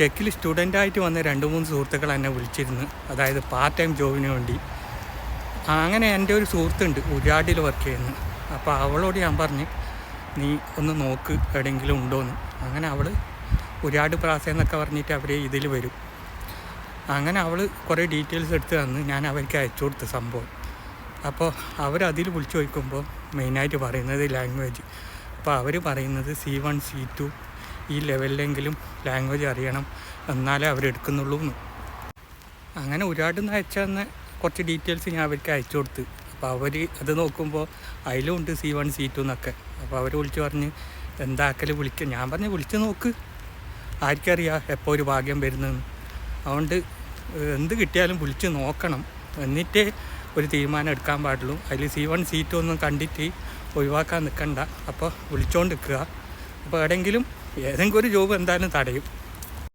ചെക്കിൽ സ്റ്റുഡന്റായിട്ട് വന്ന രണ്ട് മൂന്ന് സുഹൃത്തുക്കൾ എന്നെ വിളിച്ചിരുന്നു. അതായത് പാർട്ട് ടൈം ജോബിന് വേണ്ടി. അങ്ങനെ എന്റെ ഒരു സുഹൃത്തുണ്ട് ഉജാഡിൽ വർക്ക് ചെയ്യുന്നു. അപ്പോൾ അവളോട് ഞാൻ പറഞ്ഞ് നീ ഒന്ന് നോക്ക് എവിടെയെങ്കിലും ഉണ്ടോയെന്ന് അങ്ങനെ അവൾ ഉരാട് പ്രാസ എന്നൊക്കെ പറഞ്ഞിട്ട് അവർ ഇതിൽ വരും. അങ്ങനെ അവൾ കുറേ ഡീറ്റെയിൽസ് എടുത്ത് തന്ന് ഞാൻ അവർക്ക് അയച്ചു കൊടുത്ത സംഭവം. അപ്പോൾ അവരതിൽ വിളിച്ചു ചോദിക്കുമ്പോൾ മെയിനായിട്ട് പറയുന്നത് ലാംഗ്വേജ് അപ്പോൾ അവർ പറയുന്നത് സി വൺ സി ടു ഈ ലെവലിലെങ്കിലും ലാംഗ്വേജ് അറിയണം എന്നാലേ അവരെടുക്കുന്നുള്ളൂ എന്ന്. അങ്ങനെ ഒരുപാട് നിന്ന് അയച്ചെന്ന് കുറച്ച് ഡീറ്റെയിൽസ് ഞാൻ അവർക്ക് അയച്ചു കൊടുത്ത്. അപ്പോൾ അവർ അത് നോക്കുമ്പോൾ അതിലും ഉണ്ട് സി വൺ സി ടു എന്നൊക്കെ. അപ്പോൾ അവർ വിളിച്ച് പറഞ്ഞ് എന്താക്കൽ വിളിക്കുക ഞാൻ പറഞ്ഞ് വിളിച്ച് നോക്ക്. ആർക്കറിയാം എപ്പോൾ ഒരു ഭാഗ്യം വരുന്നതെന്ന് അതുകൊണ്ട് എന്ത് കിട്ടിയാലും വിളിച്ച് നോക്കണം. എന്നിട്ടേ ഒരു തീരുമാനം എടുക്കാൻ പാടുള്ളൂ. അതിൽ സി വൺ സി ടു ഒന്നും കണ്ടിട്ട് ഒഴിവാക്കാൻ നിൽക്കണ്ട അപ്പോൾ വിളിച്ചോണ്ട് നിൽക്കുക അപ്പോൾ എവിടെയെങ്കിലും ഏതെങ്കിലും ഒരു ജോബ് എന്തായാലും തടയും.